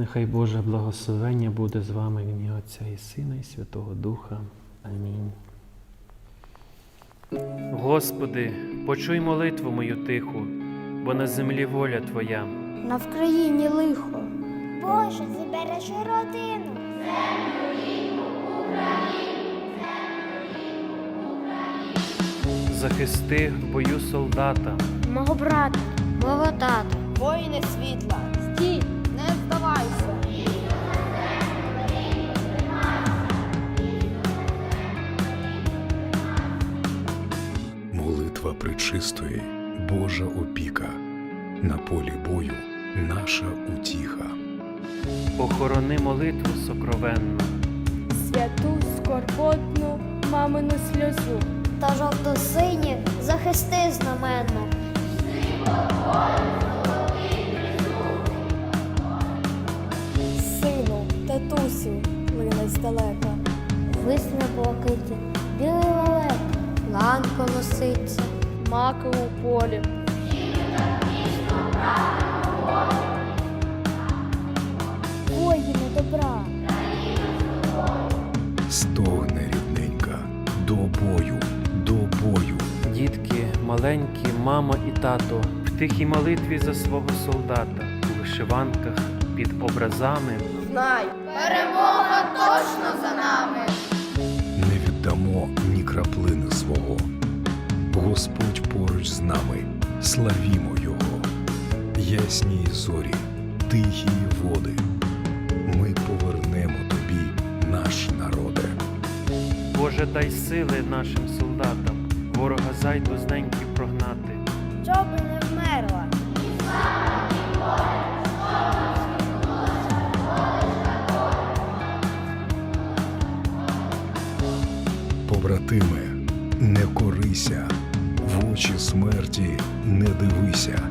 Нехай Боже благословення буде з вами в ім'я Отця і Сина, і Святого Духа. Амінь. Господи, почуй молитву мою тиху, бо на землі воля Твоя. На Вкраїні лихо. Боже, збережи родину. Захисти в бою солдата, Мого брата, мого тата. Воїни світла, стій, причистої, Божа опіка, на полі бою наша утіха. охорони молитву сокровенну, святу скорботну мамину сльозу. Та жовто-сині захисти знаменно. Сину, татусю, лине здалека. Висне блакиті, білий лелек, ланко носиться. Маки у полі. Воїни добра. Стогне рідненька, до бою, до бою. дітки, маленькі, мама і тато, в тихій молитві за свого солдата, у вишиванках під образами. Знай, перемога точно за нами. Славімо Його. Ясні зорі, тихі води. Ми повернемо тобі, наш народе. Боже, дай сили нашим солдатам, ворога зайду з неньки прогнати. Щоби не вмерла. Побратиме, не корися, в очі смерті не дивися.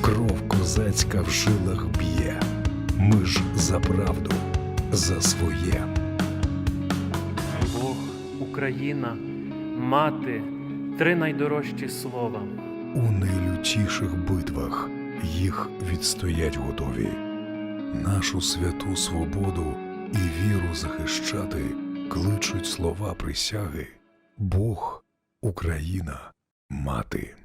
Кров козацька в жилах б'є. Ми ж за правду, за своє. Бог, Україна, мати, три найдорожчі слова. У найлютіших битвах їх відстоять готові. Нашу святу свободу і віру захищати кличуть слова присяги. Бог, Україна, мати.